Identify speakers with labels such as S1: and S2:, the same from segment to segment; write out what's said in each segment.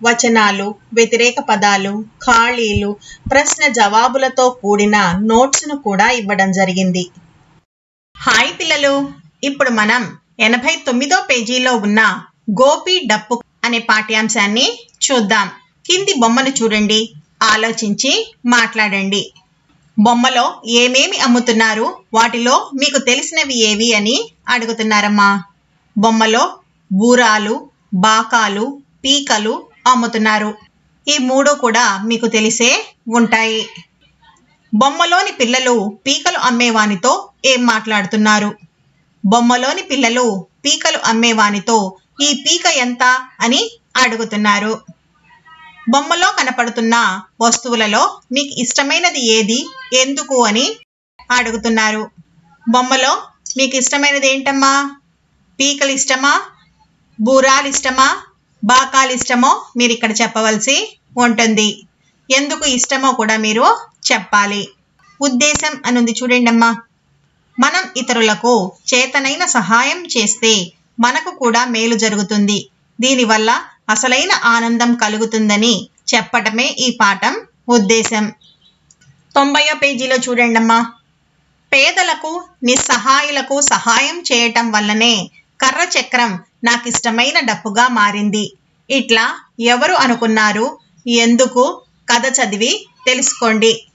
S1: వచనాలు వ్యతిరేక పదాలు ఖాళీలు ప్రశ్న జవాబులతో కూడిన నోట్స్ను కూడా ఇవ్వడం జరిగింది. హాయ్ పిల్లలు! ఇప్పుడు మనం ఎనభై తొమ్మిదో పేజీలో ఉన్న గోపి డప్పు అనే పాఠ్యాంశాన్ని చూద్దాం. కింది బొమ్మను చూడండి. ఆలోచించి మాట్లాడండి. బొమ్మలో ఏమేమి అమ్ముతున్నారు? వాటిలో మీకు తెలిసినవి ఏవి అని అడుగుతున్నారమ్మా. బొమ్మలో బూరాలు బాకాలు పీకలు అమ్ముతున్నారు. ఈ మూడు కూడా మీకు తెలిసే ఉంటాయి. బొమ్మలోని పిల్లలు పీకలు అమ్మేవానితో ఏం మాట్లాడుతున్నారు? బొమ్మలోని పిల్లలు పీకలు అమ్మేవానితో ఈ పీక ఎంత అని అడుగుతున్నారు. బొమ్మలో కనపడుతున్న వస్తువులలో మీకు ఇష్టమైనది ఏది ఎందుకు అని అడుగుతున్నారు. బొమ్మలో మీకు ఇష్టమైనది ఏంటమ్మా? పీకలు ఇష్టమా? బూరాలు ఇష్టమా? బాకాలు ఇష్టమో మీరు ఇక్కడ చెప్పవలసి ఉంటుంది. ఎందుకు ఇష్టమో కూడా మీరు చెప్పాలి. ఉద్దేశం అనుంది చూడండి అమ్మా మనం ఇతరులకు చేతనైన సహాయం చేస్తే మనకు కూడా మేలు జరుగుతుంది. దీనివల్ల అసలైన ఆనందం కలుగుతుందని చెప్పటమే ఈ పాఠం ఉద్దేశం. తొంభయో పేజీలో చూడండమ్మా. పేదలకు నిస్సహాయులకు సహాయం చేయటం వల్లనే కర్ర చక్రం నాకు ఇష్టమైన డప్పుగా మారింది. ఇట్లా ఎవరు అనుకున్నారు? ఎందుకు? కథ చదివి తెలుసుకోండి.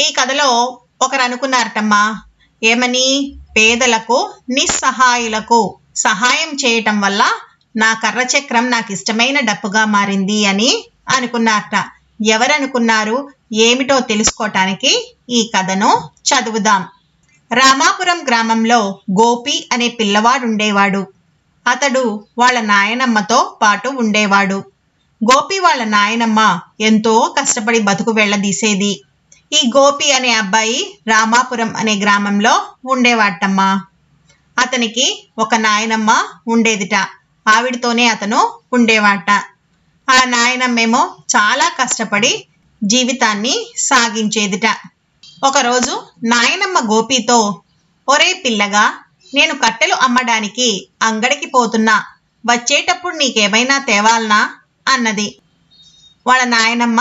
S1: ఈ కథలో ఒకరు అనుకున్నారటమ్మా ఏమని? పేదలకు నిస్సహాయులకు సహాయం చేయటం వల్ల నా కర్ర చక్రం నాకు ఇష్టమైన డప్పుగా మారింది అని అనుకున్నారట. ఎవరనుకున్నారు? ఏమిటో తెలుసుకోవటానికి ఈ కథను చదువుదాం. రామాపురం గ్రామంలో గోపి అనే పిల్లవాడు ఉండేవాడు అతడు వాళ్ళ నాయనమ్మతో పాటు ఉండేవాడు. గోపి వాళ్ళ నాయనమ్మ ఎంతో కష్టపడి బతుకు వెళ్ళదీసేది. ఈ గోపి అనే అబ్బాయి రామాపురం అనే గ్రామంలో ఉండేవాటమ్మా. అతనికి ఒక నాయనమ్మ ఉండేదిట. ఆవిడతోనే అతను ఉండేవాట. ఆ నాయనమ్మేమో చాలా కష్టపడి జీవితాన్ని సాగించేదిట. ఒకరోజు నాయనమ్మ గోపితో ఒరే పిల్లగా నేను కట్టెలు అమ్మడానికి అంగడికి పోతున్నా. వచ్చేటప్పుడు నీకేమైనా తేవాలనా? అన్నది. వాళ్ళ నాయనమ్మ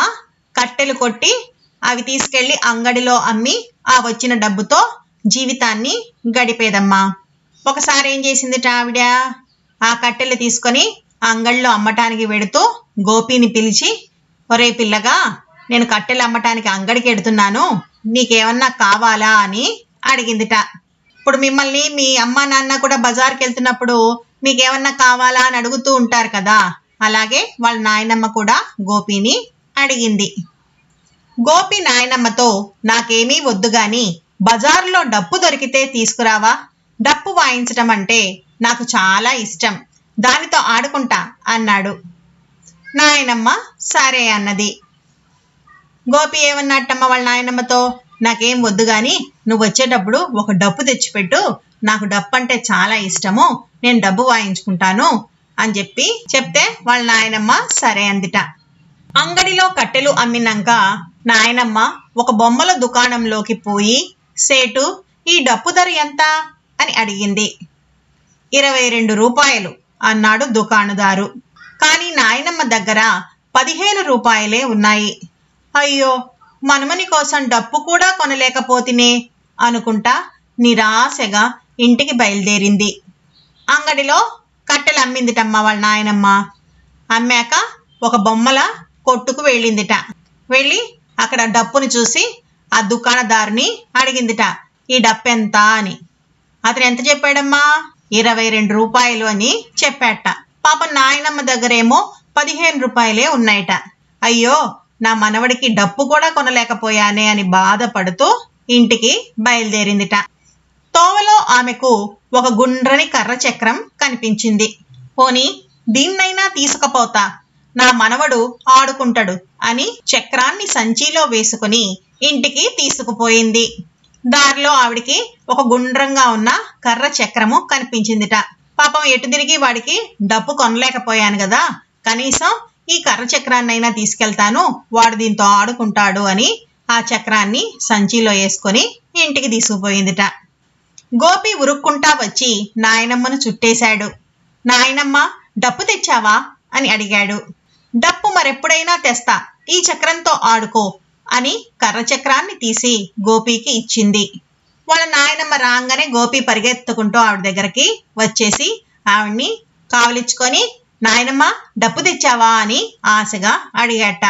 S1: కట్టెలు కొట్టి అవి తీసుకెళ్ళి అంగడిలో అమ్మి ఆ వచ్చిన డబ్బుతో జీవితాన్ని గడిపేదమ్మా. ఒకసారి ఏం చేసిందిట ఆవిడ ఆ కట్టెలు తీసుకొని అంగడిలో అమ్మటానికి వెడుతూ గోపిని పిలిచి ఒరే పిల్లగా నేను కట్టెలు అమ్మటానికి అంగడికి ఎడుతున్నాను. నీకేమన్నా కావాలా? అని అడిగిందిట. ఇప్పుడు మిమ్మల్ని మీ అమ్మ నాన్న కూడా బజార్కి వెళ్తున్నప్పుడు మీకేమన్నా కావాలా అని అడుగుతూ ఉంటారు కదా? అలాగే వాళ్ళ నాయనమ్మ కూడా గోపిని అడిగింది. గోపి నాయనమ్మతో నాకేమీ వద్దు గాని బజార్లో డప్పు దొరికితే తీసుకురావా? డప్పు వాయించటం అంటే నాకు చాలా ఇష్టం. దానితో ఆడుకుంటా అన్నాడు. నాయనమ్మ సరే అన్నది. గోపి ఏమన్నట్టమ్మ వాళ్ళ నాయనమ్మతో? నాకేం వద్దు కానీ నువ్వు వచ్చేటప్పుడు ఒక డప్పు తెచ్చిపెట్టు. నాకు డప్పు అంటే చాలా ఇష్టము. నేను డబ్బు వాయించుకుంటాను అని చెప్పి చెప్తే వాళ్ళ నాయనమ్మ సరే అందిట. అంగడిలో కట్టెలు అమ్మినాక నాయనమ్మ ఒక బొమ్మల దుకాణంలోకి పోయి సేటు ఈ డప్పు ధర ఎంత? అని అడిగింది. ఇరవై రెండు రూపాయలు అన్నాడు దుకాణదారు. కానీ నాయనమ్మ దగ్గర పదిహేను రూపాయలే ఉన్నాయి. అయ్యో మనమని కోసం డప్పు కూడా కొనలేకపోతినే అనుకుంటా నిరాశగా ఇంటికి బయలుదేరింది. అంగడిలో కట్టెలు అమ్మిందిటమ్మ వాళ్ళ నాయనమ్మ. అమ్మాక ఒక బొమ్మల కొట్టుకు వెళ్ళిందిట. వెళ్ళి అక్కడ డప్పును చూసి ఆ దుకాణదారుని అడిగిందిట ఈ డప్పు ఎంత అని. అతను ఎంత చెప్పాడమ్మా? ఇరవై రెండు రూపాయలు అని చెప్పాట. పాప నాయనమ్మ దగ్గరేమో పదిహేను రూపాయలే ఉన్నాయట. అయ్యో నా మనవడికి డప్పు కూడా కొనలేకపోయానే అని బాధపడుతూ ఇంటికి బయలుదేరిందిట. తోవలో ఆమెకు ఒక గుండ్రని కర్ర చక్రం కనిపించింది. పోని దీన్నైనా తీసుకపోతా. నా మనవడు ఆడుకుంటాడు అని చక్రాన్ని సంచిలో వేసుకుని ఇంటికి తీసుకుపోయింది. దారిలో ఆవిడికి ఒక గుండ్రంగా ఉన్న కర్ర చక్రము కనిపించిందిట. పాపం ఎటు తిరిగి వాడికి డబ్బు కొనలేకపోయాను కదా. కనీసం ఈ కర్ర చక్రాన్నైనా తీసుకెళ్తాను వాడు దీంతో ఆడుకుంటాడు అని ఆ చక్రాన్ని సంచిలో వేసుకొని ఇంటికి తీసుకుపోయిందిట. గోపి ఉరుక్కుంటా వచ్చి నాయనమ్మను చుట్టేశాడు. నాయనమ్మ డప్పు తెచ్చావా? అని అడిగాడు. డప్పు మరెప్పుడైనా తెస్తా ఈ చక్రంతో ఆడుకో అని కర్ర చక్రాన్ని తీసి గోపికి ఇచ్చింది. వాళ్ళ నాయనమ్మ రాగానే గోపి పరిగెత్తుకుంటూ ఆవిడ దగ్గరికి వచ్చేసి ఆవిడ్ని కావలిచ్చుకొని నాయనమ్మ డప్పు తెచ్చావా అని ఆశగా అడిగాట.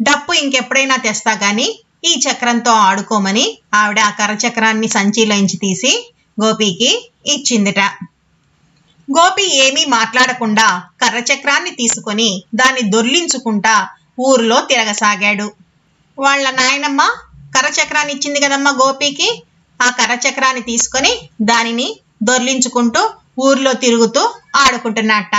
S1: డప్పు ఇంకెప్పుడైనా తెస్తా కానీ ఈ చక్రంతో ఆడుకోమని ఆవిడ ఆ కర్ర చక్రాన్ని సంచిలోంచి తీసి గోపికి ఇచ్చిందిట. గోపి ఏమీ మాట్లాడకుండా కర్ర చక్రాన్ని తీసుకొని దాన్ని దొర్లించుకుంటా ఊరిలో తిరగసాగాడు. వాళ్ళ నాయనమ్మ కర్రచక్రాన్ని ఇచ్చింది కదమ్మా గోపికి? ఆ కర్రచక్రాన్ని తీసుకొని దానిని దొర్లించుకుంటూ ఊర్లో తిరుగుతూ ఆడుకుంటున్నట్ట.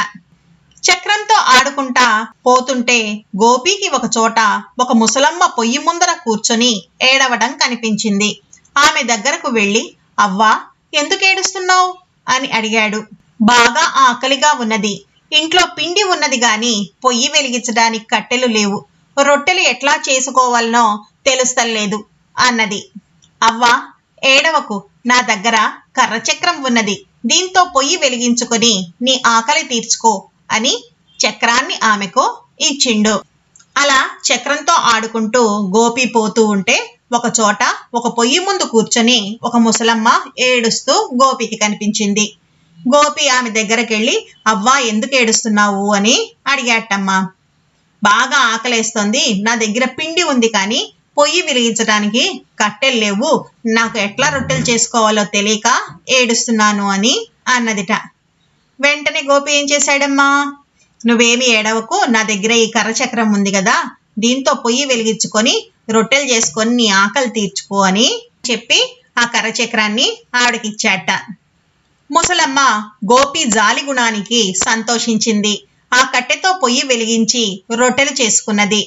S1: చక్రంతో ఆడుకుంటా పోతుంటే గోపికి ఒక చోట ఒక ముసలమ్మ పొయ్యి ముందర కూర్చొని ఏడవడం కనిపించింది. ఆమె దగ్గరకు వెళ్ళి అవ్వా ఎందుకు ఏడుస్తున్నావు? అని అడిగాడు. బాగా ఆకలిగా ఉన్నది. ఇంట్లో పిండి ఉన్నది గాని పొయ్యి వెలిగించడానికి కట్టెలు లేవు. రొట్టెలు ఎట్లా చేసుకోవాలనో తెలుస్తలేదు అన్నది. అవ్వా ఏడవకు. నా దగ్గర కర్రచక్రం ఉన్నది. దీంతో పొయ్యి వెలిగించుకొని నీ ఆకలి తీర్చుకో అని చక్రాన్ని ఆమెకు ఇచ్చిండు. అలా చక్రంతో ఆడుకుంటూ గోపి పోతూ ఉంటే ఒక చోట ఒక పొయ్యి ముందు కూర్చొని ఒక ముసలమ్మ ఏడుస్తూ గోపికి కనిపించింది. గోపి ఆమె దగ్గరకెళ్ళి అవ్వా ఎందుకు ఏడుస్తున్నావు? అని అడిగాటమ్మా బాగా ఆకలేస్తోంది. నా దగ్గర పిండి ఉంది కానీ పొయ్యి వెలిగించడానికి కట్టెలు లేవు. నాకు ఎట్లా రొట్టెలు చేసుకోవాలో తెలియక ఏడుస్తున్నాను అని అన్నదిట. వెంటనే గోపి ఏం చేశాడమ్మా? నువ్వేమి ఏడవకు నా దగ్గర ఈ కర్రచక్రం ఉంది కదా దీంతో పొయ్యి వెలిగించుకొని రొట్టెలు చేసుకొని నీ ఆకలి తీర్చుకో అని చెప్పి ఆ కర్రచక్రాన్ని ఆవిడకిచ్చాట ముసలమ్మ గోపి జాలి గుణానికి సంతోషించింది. ఆ కట్టెతో పొయ్యి వెలిగించి రొట్టెలు చేసుకున్నది.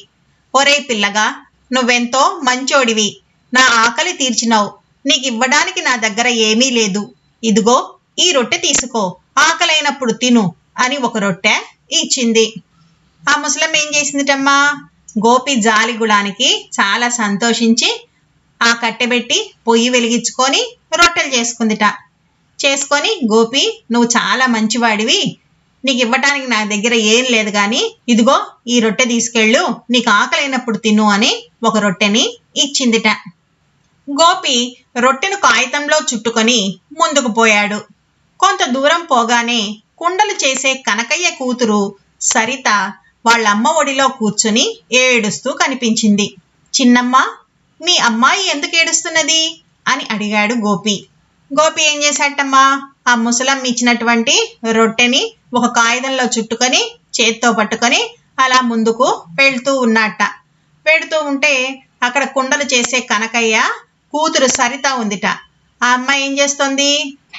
S1: ఒరే పిల్లగా నువ్వెంతో మంచోడివి. నా ఆకలి తీర్చినావు. నీకు ఇవ్వడానికి నా దగ్గర ఏమీ లేదు. ఇదిగో ఈ రొట్టె తీసుకో. ఆకలైనప్పుడు తిను అని ఒక రొట్టె ఇచ్చింది. ఆ ముసలమ్మ ఏం చేసిందిటమ్మా? గోపి జాలి గుణానికి చాలా సంతోషించి ఆ కట్టెబెట్టి పొయ్యి వెలిగించుకొని రొట్టెలు చేసుకుందిట. చేసుకొని గోపి నువ్వు చాలా మంచివాడివి. నీకు ఇవ్వటానికి నా దగ్గర ఏం లేదు కానీ ఇదిగో ఈ రొట్టె తీసుకెళ్ళు. నీకు ఆకలైనప్పుడు తిను అని ఒక రొట్టెని ఇచ్చిందిట. గోపి రొట్టెను కాగితంలో చుట్టుకొని ముందుకు పోయాడు. కొంత దూరం పోగానే కుండలు చేసే కనకయ్య కూతురు సరిత వాళ్ళ అమ్మ ఒడిలో కూర్చుని ఏడుస్తూ కనిపించింది. చిన్నమ్మ మీ అమ్మాయి ఎందుకు ఏడుస్తున్నది? అని అడిగాడు గోపి. గోపి ఏం చేశాటమ్మా ఆ ముసలమ్మ ఇచ్చినటువంటి రొట్టెని ఒక కాగితంలో చుట్టుకొని చేత్తో పట్టుకొని అలా ముందుకు వెళ్తూ ఉన్నట్ట వెళుతూ ఉంటే అక్కడ కుండలు చేసే కనకయ్య కూతురు సరిత ఉందిట. ఆ అమ్మాయి ఏం చేస్తుంది?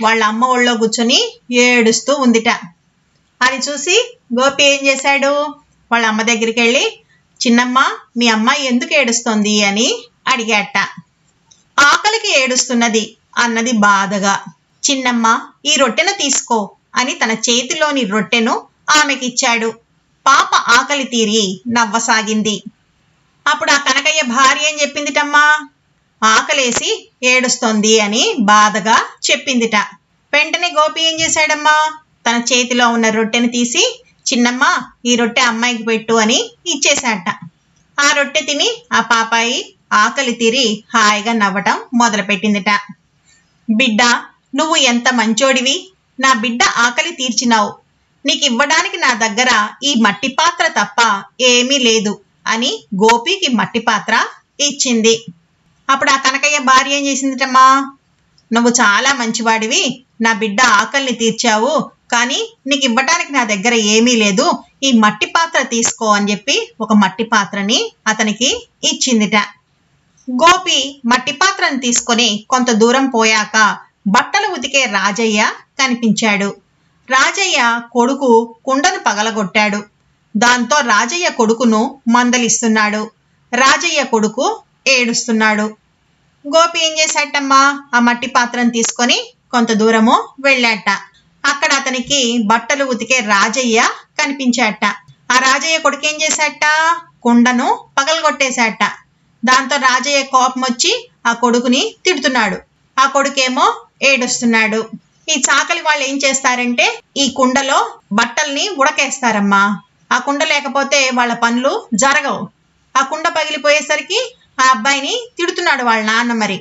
S1: వాళ్ళ అమ్మ ఒళ్ళో కూర్చొని ఏడుస్తూ ఉందిట. అది చూసి గోపి ఏం చేశాడు? వాళ్ళ అమ్మ దగ్గరికి వెళ్ళి చిన్నమ్మ మీ అమ్మ ఎందుకు ఏడుస్తోంది? అని అడిగాట. ఆకలికి ఏడుస్తున్నది అన్నది బాధగా. చిన్నమ్మ ఈ రొట్టెను తీసుకో అని తన చేతిలోని రొట్టెను ఆమెకిచ్చాడు. పాప ఆకలి తీరి నవ్వసాగింది. అప్పుడు ఆ కనకయ్య భార్య ఏం చెప్పిందిటమ్మా? ఆకలేసి ఏడుస్తోంది అని బాధగా చెప్పిందిట. వెంటనే గోపి ఏం చేశాడమ్మా? తన చేతిలో ఉన్న రొట్టెని తీసి చిన్నమ్మ ఈ రొట్టె అమ్మాయికి పెట్టు అని ఇచ్చేశాట ఆ రొట్టె తిని ఆ పాపాయి ఆకలి తీరి హాయిగా నవ్వటం మొదలుపెట్టిందిట. బిడ్డ నువ్వు ఎంత మంచోడివి. నా బిడ్డ ఆకలి తీర్చినావు. నీకు ఇవ్వడానికి నా దగ్గర ఈ మట్టి పాత్ర తప్ప ఏమీ లేదు అని గోపికి మట్టి పాత్ర ఇచ్చింది. అప్పుడు ఆ కనకయ్య భార్య ఏం చేసిందిటమ్మా? నువ్వు చాలా మంచివాడివి నా బిడ్డ ఆకలిని తీర్చావు కానీ నీకు ఇవ్వటానికి నా దగ్గర ఏమీ లేదు. ఈ మట్టి పాత్ర తీసుకో అని చెప్పి ఒక మట్టి పాత్రని అతనికి ఇచ్చిందిట. గోపి మట్టి పాత్రను తీసుకొని కొంత దూరం పోయాక బట్టలు ఉతికే రాజయ్య కనిపించాడు. రాజయ్య కొడుకు కుండను పగలగొట్టాడు. దాంతో రాజయ్య కొడుకును మందలిస్తున్నాడు. రాజయ్య కొడుకు ఏడుస్తున్నాడు. గోపి ఏం చేశాటమ్మా ఆ మట్టి పాత్రను తీసుకొని కొంత దూరము వెళ్ళాట. అక్కడ అతనికి బట్టలు ఉతికే రాజయ్య కనిపించాట. ఆ రాజయ్య కొడుకు ఏం చేశాట? కుండను పగలగొట్టేశాట. దాంతో రాజయ్య కోపం వచ్చి ఆ కొడుకుని తిడుతున్నాడు. ఆ కొడుకేమో ఏడుస్తున్నాడు. ఈ చాకలి వాళ్ళు ఏం చేస్తారంటే ఈ కుండలో బట్టల్ని ఉడకేస్తారమ్మా. ఆ కుండ లేకపోతే వాళ్ళ పనులు జరగవు. ఆ కుండ పగిలిపోయేసరికి ఆ అబ్బాయిని తిడుతున్నాడు వాళ్ళ నాన్న మరి.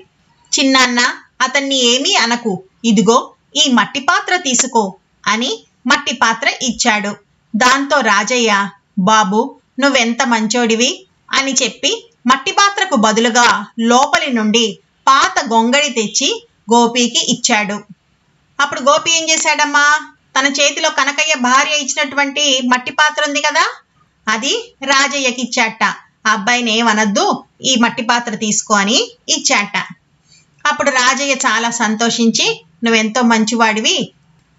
S1: చిన్నాన్న అతన్ని ఏమీ అనకు. ఇదిగో ఈ మట్టి పాత్ర తీసుకో అని మట్టి పాత్ర ఇచ్చాడు. దాంతో రాజయ్య బాబు నువ్వెంత మంచోడివి? అని చెప్పి మట్టి పాత్రకు బదులుగా లోపలి నుండి పాత గొంగడి తెచ్చి గోపికి ఇచ్చాడు. అప్పుడు గోపి ఏం చేశాడమ్మా? తన చేతిలో కనకయ్య భార్య ఇచ్చినటువంటి మట్టి పాత్ర ఉంది కదా? అది రాజయ్యకి ఇచ్చాట ఆ అబ్బాయిని ఏమనద్దు ఈ మట్టి పాత్ర తీసుకో అని ఇచ్చాట. అప్పుడు రాజయ్య చాలా సంతోషించి నువ్వెంతో మంచివాడివి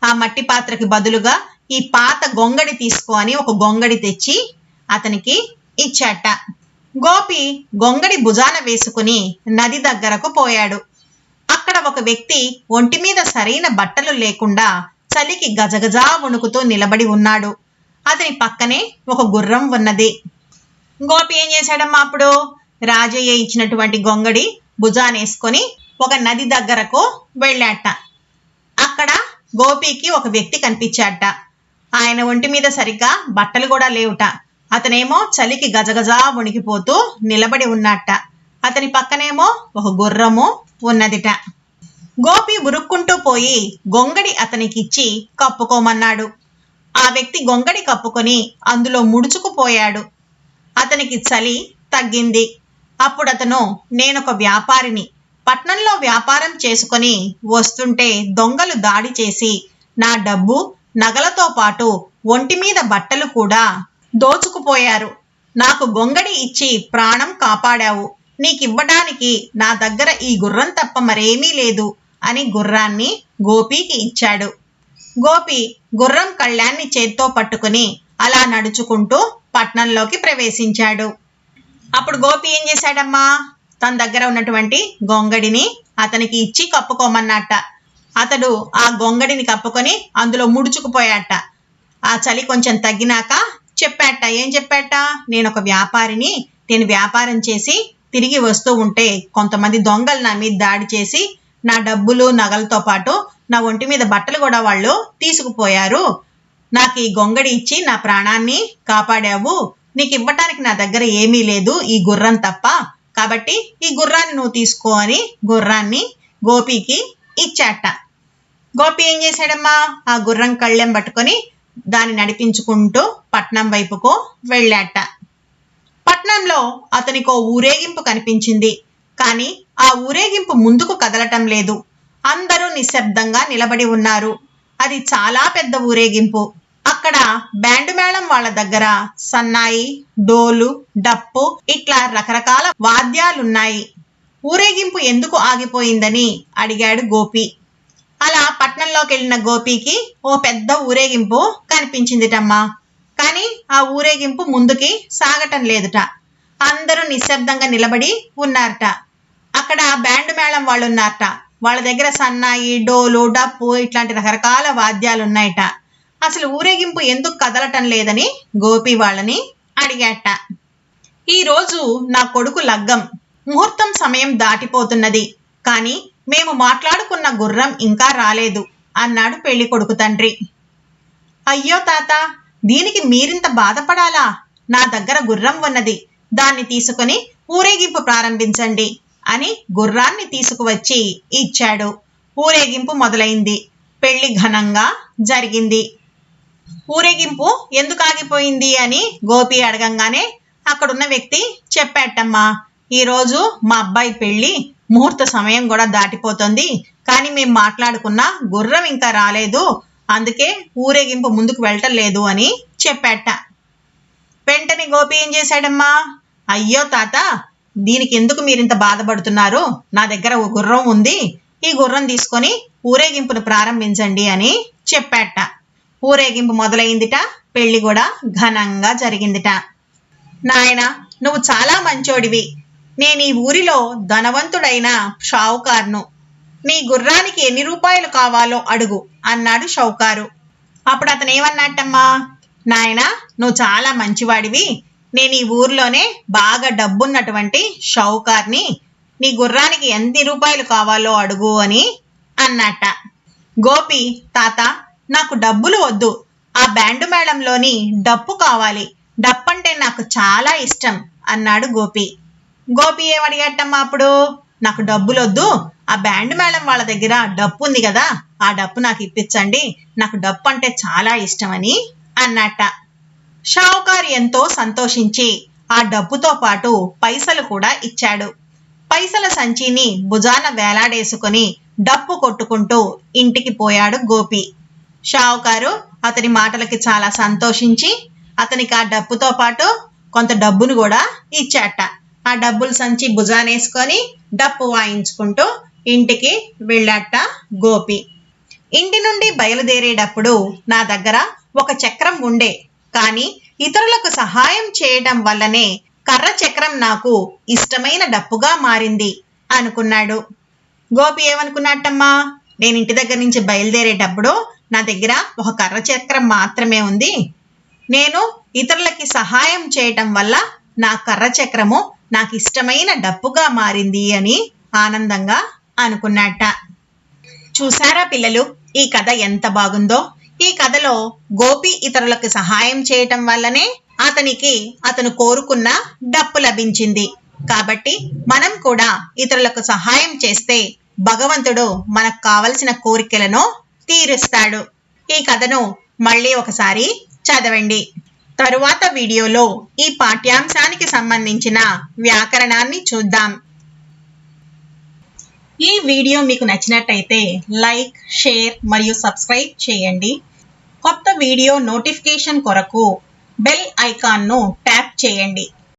S1: ఆ మట్టి పాత్రకి బదులుగా ఈ పాత గొంగడి తీసుకో అని ఒక గొంగడి తెచ్చి అతనికి ఇచ్చాట. గోపి గొంగడి భుజాన వేసుకుని నది దగ్గరకు పోయాడు. అక్కడ ఒక వ్యక్తి ఒంటి మీద సరైన బట్టలు లేకుండా చలికి గజగజా వణుకుతూ నిలబడి ఉన్నాడు. అతని పక్కనే ఒక గుర్రం ఉన్నది. గోపి ఏం చేశాడమ్మా అప్పుడు? రాజయ్య ఇచ్చినటువంటి గొంగడి భుజానేసుకొని ఒక నది దగ్గరకు వెళ్ళాట. అక్కడ గోపికి ఒక వ్యక్తి కనిపించాట. ఆయన ఒంటి మీద సరిగ్గా బట్టలు కూడా లేవుట. అతనేమో చలికి గజగజా వణికిపోతూ నిలబడి ఉన్నట్ట అతని పక్కనేమో ఒక గుర్రము ఉన్నదిట. గోపి ఉరుక్కుంటూ పోయి గొంగడి అతనికిచ్చి కప్పుకోమన్నాడు. ఆ వ్యక్తి గొంగడి కప్పుకొని అందులో ముడుచుకుపోయాడు. అతనికి చలి తగ్గింది. అప్పుడు అతను నేనొక వ్యాపారిని. పట్నంలో వ్యాపారం చేసుకొని వస్తుంటే దొంగలు దాడి చేసి నా డబ్బు నగలతో పాటు ఒంటి మీద బట్టలు కూడా దోచుకుపోయారు. నాకు గొంగడి ఇచ్చి ప్రాణం కాపాడావు. నీకివ్వడానికి నా దగ్గర ఈ గుర్రం తప్ప మరేమీ లేదు అని గుర్రాన్ని గోపికి ఇచ్చాడు. గోపి గుర్రం కళ్యాణ్ణి చేత్తో పట్టుకుని అలా నడుచుకుంటూ పట్నంలోకి ప్రవేశించాడు. అప్పుడు గోపి ఏం చేశాడమ్మా? తన దగ్గర ఉన్నటువంటి గొంగడిని అతనికి ఇచ్చి కప్పుకోమన్నట్ట. అతడు ఆ గొంగడిని కప్పుకొని అందులో ముడుచుకుపోయాట. ఆ చలి కొంచెం తగ్గినాక చెప్పాట ఏం చెప్పాట? నేను ఒక వ్యాపారిని. నేను వ్యాపారం చేసి తిరిగి వస్తూ ఉంటే కొంతమంది దొంగలు నా మీద దాడి చేసి నా డబ్బులు నగలతో పాటు నా ఒంటి మీద బట్టలు కూడా వాళ్ళు తీసుకుపోయారు. నాకు ఈ గొంగడి ఇచ్చి నా ప్రాణాన్ని కాపాడావు. నీకు ఇవ్వటానికి నా దగ్గర ఏమీ లేదు. ఈ గుర్రం తప్ప. కాబట్టి ఈ గుర్రాన్ని నువ్వు తీసుకో అని గుర్రాన్ని గోపికి ఇచ్చాట. గోపి ఏం చేశాడమ్మా? ఆ గుర్రం కళ్ళెం పట్టుకొని దాన్ని నడిపించుకుంటూ పట్నం వైపుకు వెళ్ళాట. పట్నంలో అతనికో ఊరేగింపు కనిపించింది. కానీ ఆ ఊరేగింపు ముందుకు కదలటం లేదు. అందరూ నిశ్శబ్దంగా నిలబడి ఉన్నారు. అది చాలా పెద్ద ఊరేగింపు. అక్కడ బ్యాండ్ మేళం వాళ్ళ దగ్గర సన్నాయి డోలు డప్పు ఇట్లా రకరకాల వాద్యాలున్నాయి. ఊరేగింపు ఎందుకు ఆగిపోయిందని అడిగాడు గోపి. అలా పట్నంలోకి వెళ్ళిన గోపికి ఓ పెద్ద ఊరేగింపు కనిపించిందిటమ్మా. కానీ ఆ ఊరేగింపు ముందుకి సాగటం లేదుట. అందరూ నిశ్శబ్దంగా నిలబడి ఉన్నారట. అక్కడ బ్యాండ్ మేళం వాళ్ళు ఉన్నారట వాళ్ళ దగ్గర సన్నాయి డోలు డప్పు ఇట్లాంటి రకరకాల వాద్యాలు ఉన్నాయట అసలు ఊరేగింపు ఎందుకు కదలటం లేదని గోపి వాళ్ళని అడిగాట. ఈరోజు నా కొడుకు లగ్గం. ముహూర్తం సమయం దాటిపోతున్నది. కానీ మేము మాట్లాడుకున్న గుర్రం ఇంకా రాలేదు అన్నాడు పెళ్ళి కొడుకు తండ్రి. అయ్యో తాత దీనికి మీరింత బాధపడాలా? నా దగ్గర గుర్రం ఉన్నది. దాన్ని తీసుకుని ఊరేగింపు ప్రారంభించండి అని గుర్రాన్ని తీసుకువచ్చి ఇచ్చాడు. ఊరేగింపు మొదలైంది. పెళ్ళి ఘనంగా జరిగింది. ఊరేగింపు ఎందుకు ఆగిపోయింది అని గోపి అడగంగానే అక్కడున్న వ్యక్తి చెప్పాటమ్మా ఈరోజు మా అబ్బాయి పెళ్ళి ముహూర్త సమయం కూడా దాటిపోతుంది. కానీ మేము మాట్లాడుకున్న గుర్రం ఇంకా రాలేదు. అందుకే ఊరేగింపు ముందుకు వెళ్ళటం లేదు అని చెప్పాట వెంటనే గోపి ఏం చేశాడమ్మా అయ్యో తాత దీనికి ఎందుకు మీరు ఇంత బాధపడుతున్నారు? నా దగ్గర ఒక గుర్రం ఉంది. ఈ గుర్రం తీసుకొని ఊరేగింపును ప్రారంభించండి అని చెప్పాట ఊరేగింపు మొదలైందిట. పెళ్ళి కూడా ఘనంగా జరిగిందిట. నాయన నువ్వు చాలా మంచోడివి. నేను ఈ ఊరిలో ధనవంతుడైన షావుకార్ను. నీ గుర్రానికి ఎన్ని రూపాయలు కావాలో అడుగు అన్నాడు షౌకారు. అప్పుడు అతను ఏమన్నట్టమ్మా నాయనా నువ్వు చాలా మంచివాడివి. నేను ఈ ఊర్లోనే బాగా డబ్బున్నటువంటి షౌకార్ని నీ గుర్రానికి ఎన్ని రూపాయలు కావాలో అడుగు అని అన్నట్ట గోపి తాత నాకు డబ్బులు వద్దు. ఆ బ్యాండు మేళంలోని డప్పు కావాలి. డప్పంటే నాకు చాలా ఇష్టం అన్నాడు గోపి. గోపి ఏమడిగట్టమ్మా అప్పుడు? నాకు డబ్బులొద్దు. ఆ బ్యాండ్ మేళం వాళ్ళ దగ్గర డప్పు ఉంది కదా ఆ డప్పు నాకు ఇప్పించండి నాకు డప్పు అంటే చాలా ఇష్టమని అన్నట్ట. షావుకారు ఎంతో సంతోషించి ఆ డబ్బుతో పాటు పైసలు కూడా ఇచ్చాడు. పైసల సంచిని భుజాన వేలాడేసుకొని డప్పు కొట్టుకుంటూ ఇంటికి పోయాడు గోపి. షావుకారు అతని మాటలకి చాలా సంతోషించి అతనికి ఆ డబ్బుతో పాటు కొంత డబ్బును కూడా ఇచ్చాట ఆ డబ్బులు సంచి భుజానేసుకొని డప్పు వాయించుకుంటూ ఇంటికి వెళ్ళాట గోపి. ఇంటి నుండి బయలుదేరేటప్పుడు నా దగ్గర ఒక చక్రం ఉండే. కానీ ఇతరులకు సహాయం చేయడం వల్లనే కర్ర చక్రం నాకు ఇష్టమైన డప్పుగా మారింది అనుకున్నాడు. గోపి ఏమనుకున్నట్టమ్మా నేను ఇంటి దగ్గర నుంచి బయలుదేరేటప్పుడు నా దగ్గర ఒక కర్ర చక్రం మాత్రమే ఉంది. నేను ఇతరులకి సహాయం చేయటం వల్ల నా కర్ర చక్రము నాకు ఇష్టమైన డప్పుగా మారింది అని ఆనందంగా అనుకున్నట్ట. చూసారా పిల్లలు ఈ కథ ఎంత బాగుందో? ఈ కథలో గోపి ఇతరులకు సహాయం చేయటం వల్లనే అతనికి అతను కోరుకున్న డప్పు లభించింది. కాబట్టి మనం కూడా ఇతరులకు సహాయం చేస్తే భగవంతుడు మనకు కావలసిన కోరికలను తీరుస్తాడు. ఈ కథను మళ్ళీ ఒకసారి చదవండి. తరువాత వీడియోలో ఈ పాఠ్యాంశానికి సంబంధించిన వ్యాకరణాన్ని చూద్దాం. ఈ వీడియో మీకు నచ్చినట్టయితే లైక్ షేర్ మరియు సబ్స్క్రైబ్ చేయండి. కొత్త వీడియో నోటిఫికేషన్ కొరకు బెల్ ఐకాన్ను ట్యాప్ చేయండి.